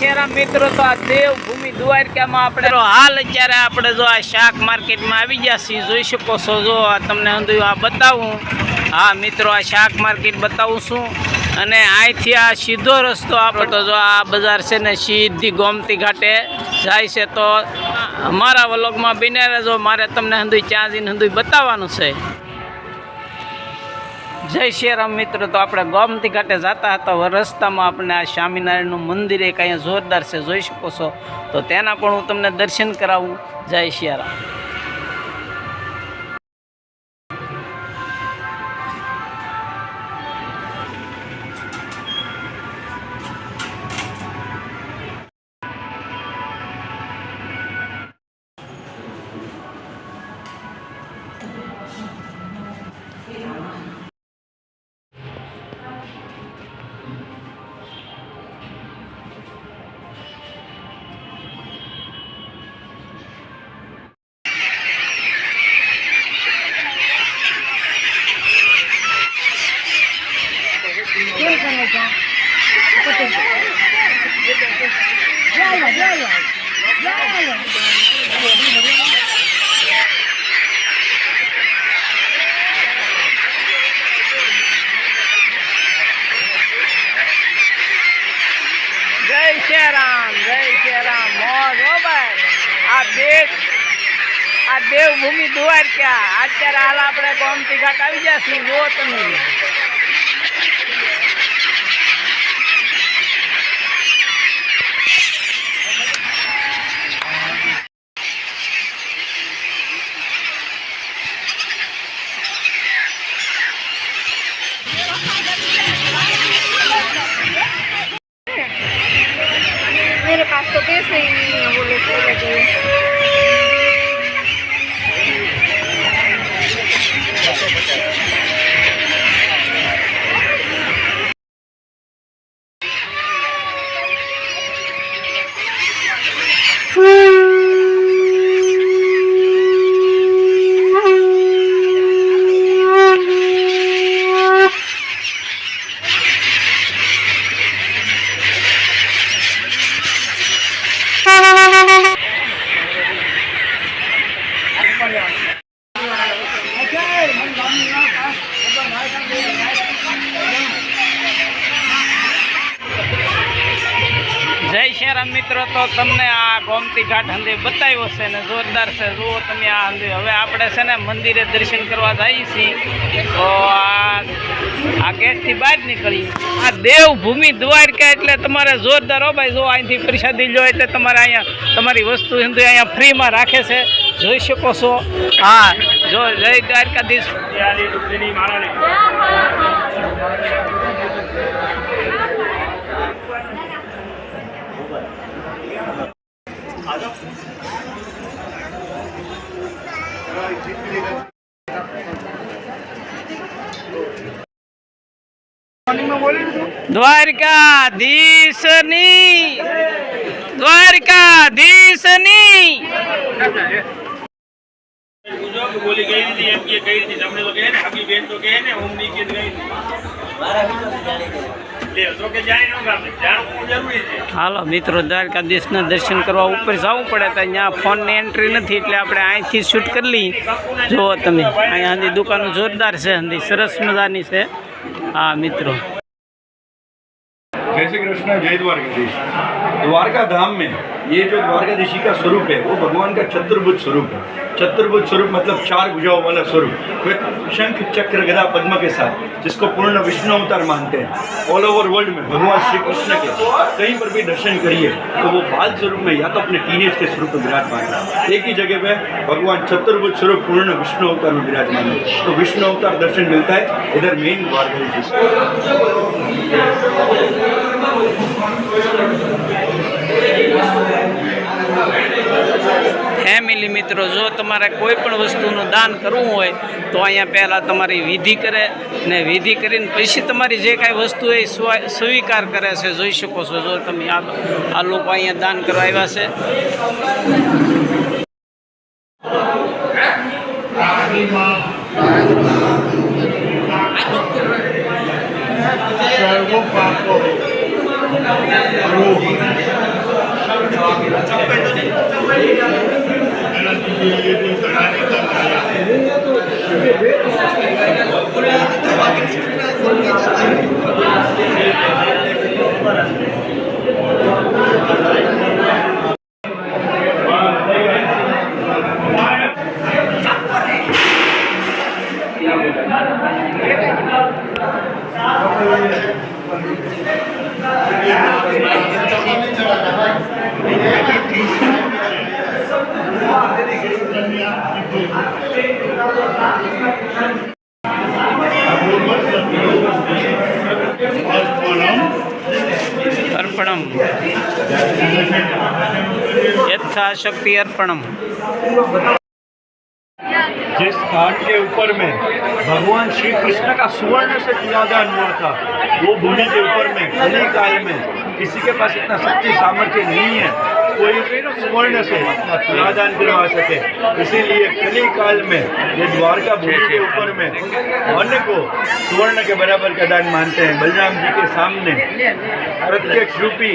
શેરા મિત્રો, તો આ દેવભૂમિ દ્વારકામાં આપણે હાલ અત્યારે આપણે જો આ શાક માર્કેટમાં આવી ગયા છીએ, જોઈ શકો છો, જો તમને હંધું આ બતાવું. હા, મિત્રો, આ શાક માર્કેટ બતાવું છું. અને અહીંથી આ સીધો રસ્તો આપણે જો આ બજાર છે ને, સીધી ગોમતી ઘાટે જાય છે. તો અમારા વલોગમાં બિને રહેજો મારે તમને હંધું ચાંદીને જઈને બતાવવાનું છે. જય શ્રીરામ મિત્રો. તો આપણે ગોમતી ઘાટે જતા હતા. રસ્તામાં આપણે આ સ્વામિનારાયણનું મંદિર એક અહીંયા જોરદાર છે, જોઈ શકો છો. તો તેના પણ હું તમને દર્શન કરાવું. જય શ્રીરામ દેવભૂમિ દ્વારકા અત્યારે હાલ આપણે ગોમતી ઘાટ આવી જશું. જુઓ તમે બેસે અહીંયા બોલો કરવા જોઈએ Woo! રામ મિત્રો, તો તમને આ ગોમતી ઘાટ હંદે બતાવ્યો છે ને, જોરદાર છે. જુઓ તમે આ હંદે. હવે આપણે છે ને મંદિરે દર્શન કરવા જઈએ છીએ. તો આ આ ગેટથી બહાર નીકળી આ દેવભૂમિ દ્વારકા એટલે તમારે જોરદાર, હો ભાઈ, જો અહીંથી પ્રસાદી લો એટલે તમારે અહીંયા, તમારી વસ્તુ હિન્દુ અહીંયા ફ્રીમાં રાખે છે. જોઈ શકો છો. હા, જો જય દ્વારકાધીશ. દ્વારકાધીશની દ્વારકાધીશની પૂછો કે બોલી ગઈ હતી એમ કે ગઈ હતી તમને તો કહે ને આપણી બેન તો કહે ને હું નહીં કે ગઈ હાલો મિત્રો દ્વારકા દ્વારકાધીશના દર્શન કરવા ઉપર જવું પડે તો અહીંયા ફોનની એન્ટ્રી નથી એટલે આપણે અહીંથી શૂટ કરી લઈએ. જુઓ તમે અહીંયા હંધી દુકાનો જોરદાર છે હંધી સરસ મજાની છે. હા મિત્રો. જય શ્રી કૃષ્ણ જય દ્વારકાધીશ. દ્વારકા મેં ये जो द्वारकाधीशी का स्वरूप है, वो भगवान का चतुर्भुज स्वरूप है। चतुर्भुज स्वरूप मतलब चार भुजाओं वाला स्वरूप शंख, चक्र, गदा, पद्म के साथ, जिसको पूर्ण विष्णु अवतार मानते हैं। ऑल ओवर वर्ल्ड में भगवान श्री कृष्ण के कहीं पर भी दर्शन करिए तो वो बाल स्वरूप में या तो अपने टीनेज के स्वरूप में विराजमान है। एक ही जगह पे भगवान चतुर्भुज स्वरूप पूर्ण विष्णु अवतार में विराजमान है। तो विष्णु अवतार दर्शन मिलता है, इधर मेन द्वारकाधीश। ફેમિલી મિત્રો, જો તમારે કોઈ પણ વસ્તુનું દાન કરવું હોય, તો અહીંયા પહેલાં તમારી વિધિ કરે ને વિધિ કરીને પછી તમારી જે કાંઈ વસ્તુ એ સ્વ- સ્વીકાર કરે છે. જોઈ શકો છો, જો તમે આ આ લોકો અહીંયા દાન કરવા આવ્યા છે. સર્વ પાપો अर्पणम। यथाशक्ति अर्पणम जिस घाट के ऊपर में भगवान श्री कृष्ण का सुवर्ण से किया गया था, वो भूमि के ऊपर में भली काल में किसी के पास इतना शक्ति, सामर्थ्य नहीं है। कोई स्वर्ण से तुलादान करवा सके। इसीलिए कली काल में, ये द्वारका भूमि के ऊपर में अन्न को सुवर्ण के बराबर का दान मानते हैं। बलराम जी के सामने प्रत्यक्ष रूपी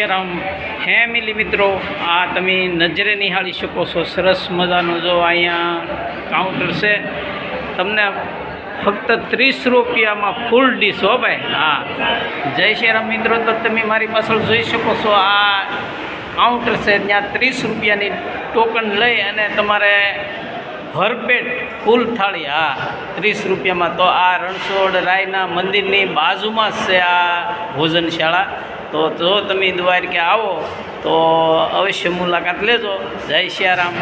જય શ્રી ફેમિલી મિત્રો, આ તમે નજરે નિહાળી શકો છો. સરસ મજાનો જો અહીંયા કાઉન્ટર છે. તમને ફક્ત ત્રીસ રૂપિયામાં ફૂલ ડીશ હો ભાઈ. હા. જય શ્રી રામ મિત્રો, તો તમે મારી પાછળ જોઈ શકો છો, આ કાઉન્ટર છે. ત્યાં ત્રીસ રૂપિયાની ટોકન લઈ અને તમારે ભરપેટ ફૂલ થાળી, હા. ત્રીસ રૂપિયામાં. તો આ રણછોડ રાયના મંદિરની બાજુમાં જ છે આ ભોજનશાળા. તો જો તમે દ્વારકા આવો તો અવશ્ય મુલાકાત લેજો. જય સિયારામ